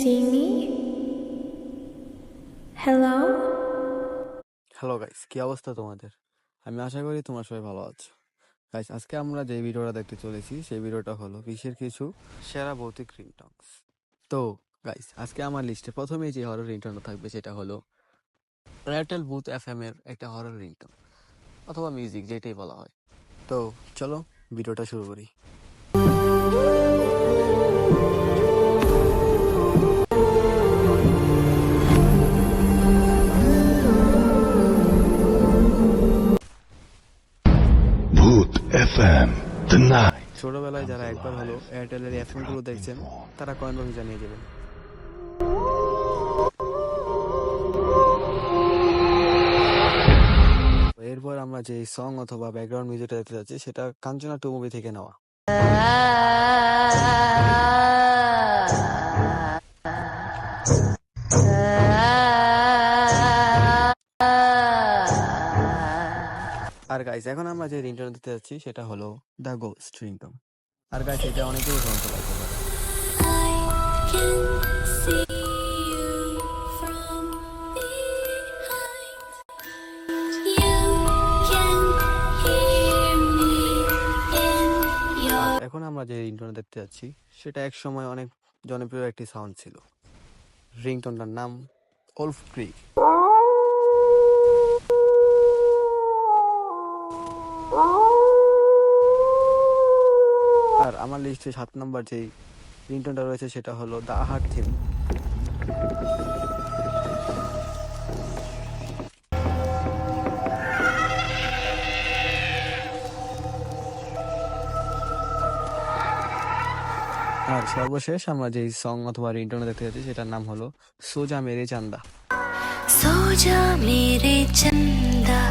see me? Hello? Hello guys কি অবস্থা তোমাদের? আমি আশা করি তোমরা সবাই ভালো আছো। গাইস আজকে আমরা যে ভিডিওটা দেখতে চলেছি, সেই ভিডিওটা হলো বিশ্বের কিছু সেরা ভৌতিক রিংটংস তো গাইস আজকে আমার লিস্টে প্রথমেই যে হরর রিংটনটা থাকবে, সেটা হলো এয়ারটেল বুথ এফ এম এর একটা হরর রিংটন অথবা মিউজিক যেটাই বলা হয়। তো, চলো, ভিডিওটা শুরু করি। এফএম দ্য নাইট ছোটবেলায় যারা একবার হলো এয়ারটেলের এফএমগুলো দেখছেন তারা কয়েন বক্স জানিয়ে দেবেন। এরপর আমরা যে সং অথবা ব্যাকগ্রাউন্ড মিউজিকটা দেখতে যাচ্ছি সেটা কাঞ্চনা টু মুভি থেকে নেওয়া। আর গাইস এখন আমরা যে রিংটোন দিতে যাচ্ছি সেটা হলো দ্য গোস্ট রিংটোন আর গাইস এটা অনেকেই in your এখন আমরা যে রিংটোন দেখতে যাচ্ছি সেটা এক সময় অনেক জনপ্রিয় একটি সাউন্ড ছিল। রিংটোনটার নাম ওলফ ক্রিক Oh! আর আমার লিস্টে সাত নম্বর যেই রিংটোনটা রয়েছে সেটা হলো দ্য হার্ট থিম আর সর্বশেষ আমরা যেই সং অথবা রিংটোনে দেখতে যাচ্ছি সেটার নাম হলো সোজা মেরে চান্দা। সোজা মেরে চান্দা।